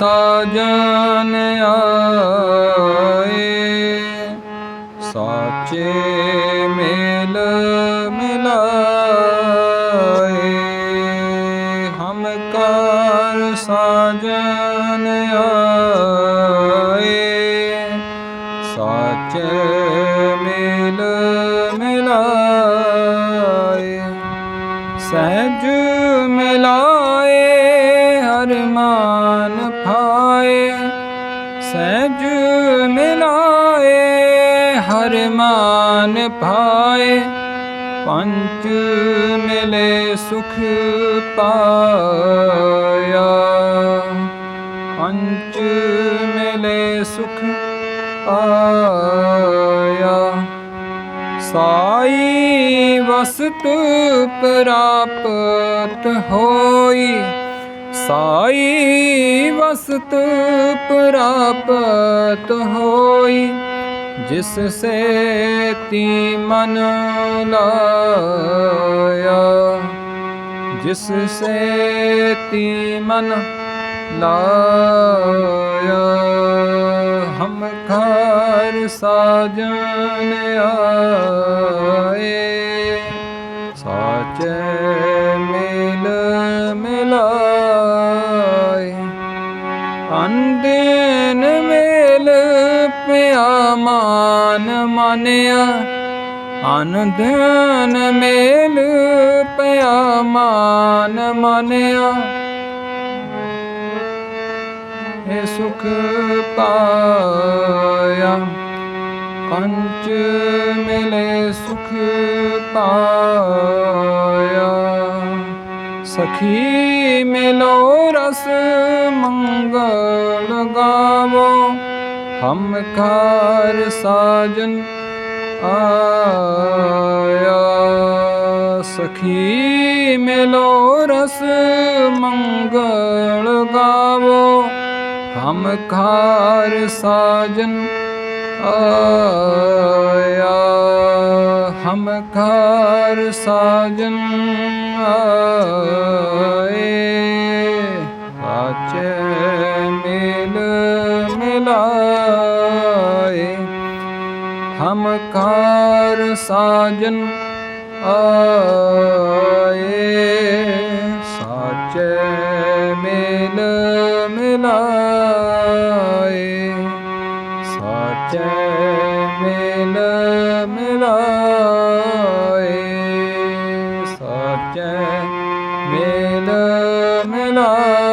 ਸਾਜਨ ਆਏ। ਸਾਚੇ ਮੇਲ ਮਿਲਾਏ। ਹਮ ਕਰ ਸਾਜਨ ਆਏ। ਸਾਚੇ ਮੇਲ ਮਿਲਾਏ। ਸਹਿਜ ਮਿਲਾਏ। ਹਰ ਮਾਨ ਭਾਏ ਸਹਿਜ ਮਿਲਾਏ ਹਰ ਮਾਨ ਭਾਏ ਪੰਚ ਮਿਲੇ ਸੁਖ ਪਾਇਆ ਪੰਚ ਮਿਲੇ ਸੁਖ ਆਇਆ ਸਾਈ ਵਸਤ ਪ੍ਰਾਪਤ ਹੋਈ ਸਾਈ ਵਸਤ ਪ੍ਰਾਪਤ ਹੋਈ, ਜਿਸ ਸੇ ਤੀ ਮਨ ਲਾਇਆ। ਜਿਸ ਸੇ ਤੀ ਮਨ ਲਾਇਆ, ਹਮ ਘਰ ਸਾਜਨ ਆਏ। ਸਾਚੇ ਮਿਲ ਮਿਲਾਏ ਅੰਦਨ ਮੇਲ ਪਿਆ ਮਾਨ ਮਾਨਿਆ। ਅਨੰਦਨ ਮੇਲ ਪਿਆ ਮਾਨ ਮਾਨਿਆ। ਇਹ ਸੁਖ ਪਾਇਆ, ਕੰਚ ਮਿਲੇ ਸੁਖ ਪਾਇਆ। ਸਖੀ ਮਿਲੋ ਰਸ ਮੰਗਲ ਗਾਵੋ। ਹਮ ਘਰ ਸਾਜਨ ਆਇਆ। ਸਖੀ ਮਿਲੋ ਰਸ ਮੰਗਲ ਗਾਵੋ। ਹਮ ਘਰ ਸਾਜਨ ਆਇਆ। ਹਮ ਘਰ ਸਾਜਨ ਆਏ। ਸਾਚੇ ਮਿਲ ਮਿਲਾਏ। ਹਮ ਘਰ ਸਾਜਨ ਆਏ। ਮਿਲ ਮਿਲਾਏ ਸਾਚੇ ਮਿਲ ਮਿਲਾਏ।